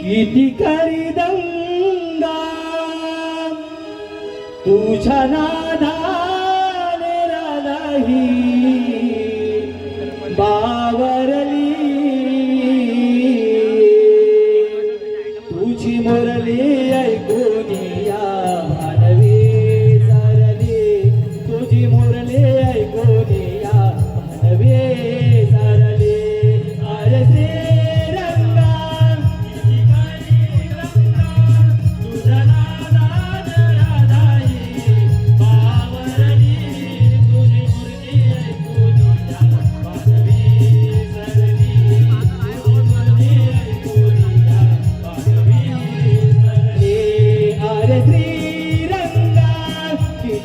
किती करी दंगा. तुझ्या नादा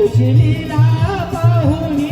तुझी लीला पाहुनी